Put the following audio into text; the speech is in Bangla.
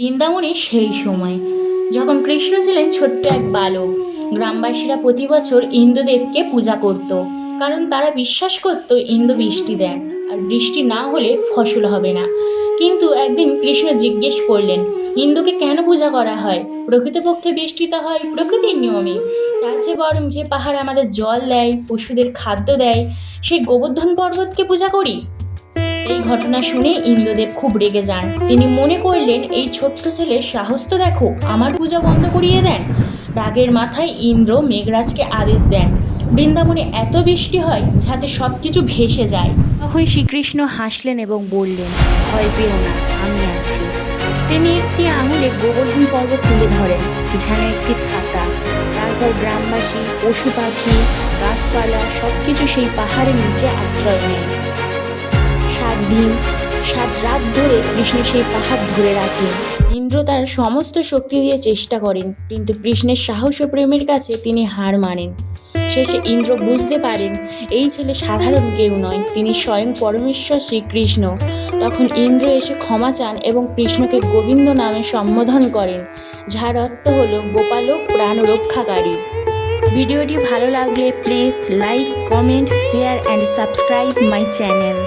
বৃন্দাবনে সেই সময়। যখন কৃষ্ণ ছিলেন ছোট্ট এক বালক, গ্রামবাসীরা প্রতি বছর ইন্দ্রদেবকে পূজা করত, কারণ তারা বিশ্বাস করত ইন্দ্র বৃষ্টি দেন আর বৃষ্টি না হলে ফসল হবে না। কিন্তু একদিন কৃষ্ণ জিজ্ঞেস করলেন, ইন্দুকে কেন পূজা করা হয়? প্রকৃতপক্ষে বৃষ্টি তো হয় প্রকৃতির নিয়মে। তার চেয়ে বরং যে পাহাড় আমাদের জল দেয়, পশুদের খাদ্য দেয়, সেই গোবর্ধন পর্বতকে পূজা করি? এই ঘটনা শুনে ইন্দ্রদেব খুব রেগে যান। তিনি মনে করলেন, এই ছোট্ট ছেলের সাহস তো দেখো, আমার পূজা বন্ধ করিয়ে দেন। রাগের মাথায় ইন্দ্র মেঘরাজকে আদেশ দেন, বৃন্দাবনে এত বৃষ্টি হয় যাতে সব কিছু ভেসে যায়। তখন শ্রীকৃষ্ণ হাসলেন এবং বললেন, ভয় পেও না, আমি আছি। তিনি একটি আঙুলে গোবর্ধন পর্বত তুলে ধরেন, যেন একটি ছাতা। তারপর গ্রামবাসী, পশু পাখি, গাছপালা সব কিছু সেই পাহাড়ের নিচে আশ্রয় নেয়। দিন সাত রাত ধরে কৃষ্ণ সেই পাহাড় ধরে রাখেন। ইন্দ্র তার সমস্ত শক্তি দিয়ে চেষ্টা করেন, কিন্তু কৃষ্ণের সাহস ও প্রেমের কাছে তিনি হার মানেন। শেষে ইন্দ্র বুঝতে পারেন, এই ছেলে সাধারণ কেউ নয়, তিনি স্বয়ং পরমেশ্বর শ্রীকৃষ্ণ। তখন ইন্দ্র এসে ক্ষমা চান এবং কৃষ্ণকে গোবিন্দ নামে সম্বোধন করেন, যার অর্থ হল গোপালক প্রাণ রক্ষাকারী। ভিডিওটি ভালো লাগলে please like comment share and subscribe my channel